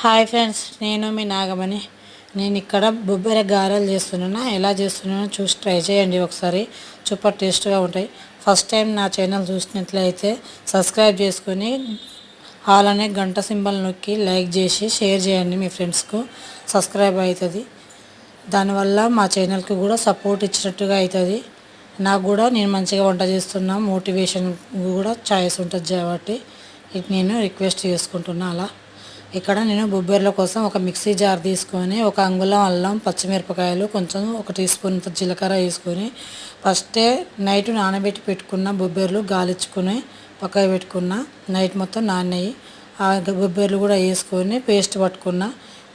Hi friends నేను మీ నాగమణి. నేను ఇక్కడ బొబ్బరి గారెలు చేస్తున్నాను ఎలా చేస్తున్నానో చూసి ట్రై చేయండి ఒకసారి. సూపర్ టేస్ట్గా ఉంటాయి. ఫస్ట్ టైం నా ఛానల్ చూసినట్లయితే సబ్స్క్రైబ్ చేసుకొని ఆల్ అనే గంట సింబల్ నొక్కి లైక్ చేసి షేర్ చేయండి మీ ఫ్రెండ్స్కు. సబ్స్క్రైబ్ అవుతుంది. దానివల్ల మా ఛానల్కి కూడా సపోర్ట్ ఇచ్చినట్టుగా అవుతుంది. నాకు కూడా నేను మంచిగా వంట చేస్తున్నా మోటివేషన్ కూడా ఛాయిస్ ఉంటుంది కాబట్టి ఇది నేను రిక్వెస్ట్ చేసుకుంటున్నా అలా. ఇక్కడ నేను బొబ్బెర్ల కోసం ఒక మిక్సీ జార్ తీసుకొని ఒక అంగుళం అల్లం పచ్చిమిరపకాయలు కొంచెం ఒక టీ స్పూన్ జీలకర్ర వేసుకొని ఫస్టే నైట్ నానబెట్టి పెట్టుకున్న బొబ్బెర్లు గాలిచ్చుకొని పక్కకు పెట్టుకున్న నైట్ మొత్తం నానయ్యి ఆ బొబ్బెర్లు కూడా వేసుకొని పేస్ట్ పట్టుకున్న.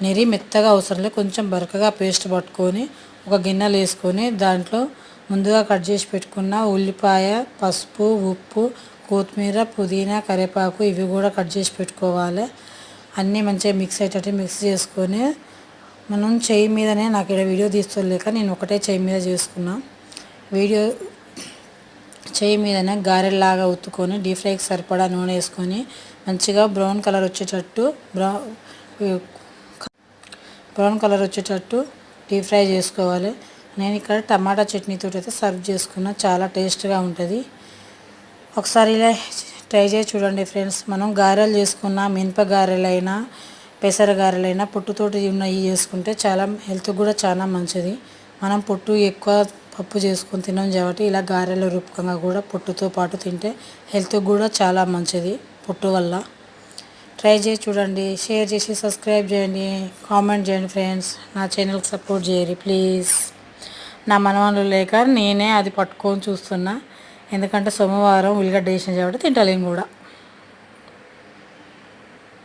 నెరి మెత్తగా అవసరం లేదు కొంచెం బరకగా పేస్ట్ పట్టుకొని ఒక గిన్నెలు వేసుకొని దాంట్లో ముందుగా కట్ చేసి పెట్టుకున్న ఉల్లిపాయ పసుపు ఉప్పు కొత్తిమీర పుదీనా కరివేపాకు ఇవి కూడా కట్ చేసి పెట్టుకోవాలి. అన్నీ మంచిగా మిక్స్ అయ్యేటట్టు మిక్స్ చేసుకొని మనం చెయ్యి మీదనే నాకు ఇక్కడ వీడియో తీసుకోలేక నేను ఒకటే చెయ్యి మీద చేసుకున్నా. వీడియో చెయ్యి మీదనే గారెల్లాగా ఉత్తుకొని డీప్ ఫ్రైకి సరిపడా నూనె వేసుకొని మంచిగా బ్రౌన్ కలర్ వచ్చేటట్టు బ్రౌన్ కలర్ వచ్చేటట్టు డీప్ ఫ్రై చేసుకోవాలి. నేను ఇక్కడ టమాటా చట్నీతో అయితే సర్వ్ చేసుకున్నా చాలా టేస్ట్గా ఉంటుంది. ఒకసారి ఇలా ట్రై చేసి చూడండి ఫ్రెండ్స్. మనం గారెలు చేసుకున్న మినప గారెలైనా పెసర గారెలైనా పొట్టుతోటి ఉన్నవి చేసుకుంటే చాలా హెల్త్ కూడా చాలా మంచిది. మనం పొట్టు ఎక్కువ పప్పు చేసుకొని తినాం కాబట్టి ఇలా గారెల రూపకంగా కూడా పొట్టుతో పాటు తింటే హెల్త్ కూడా చాలా మంచిది పొట్టు వల్ల. ట్రై చేసి చూడండి. షేర్ చేసి సబ్స్క్రైబ్ చేయండి. కామెంట్ చేయండి ఫ్రెండ్స్. నా ఛానల్కి సపోర్ట్ చేయరు ప్లీజ్. నా మనవాళ్ళు లేక నేనే అది పట్టుకొని చూస్తున్నా. ఎందుకంటే సోమవారం ఉల్లిగడ్డ వేసిన కాబట్టి తింటలేను కూడా.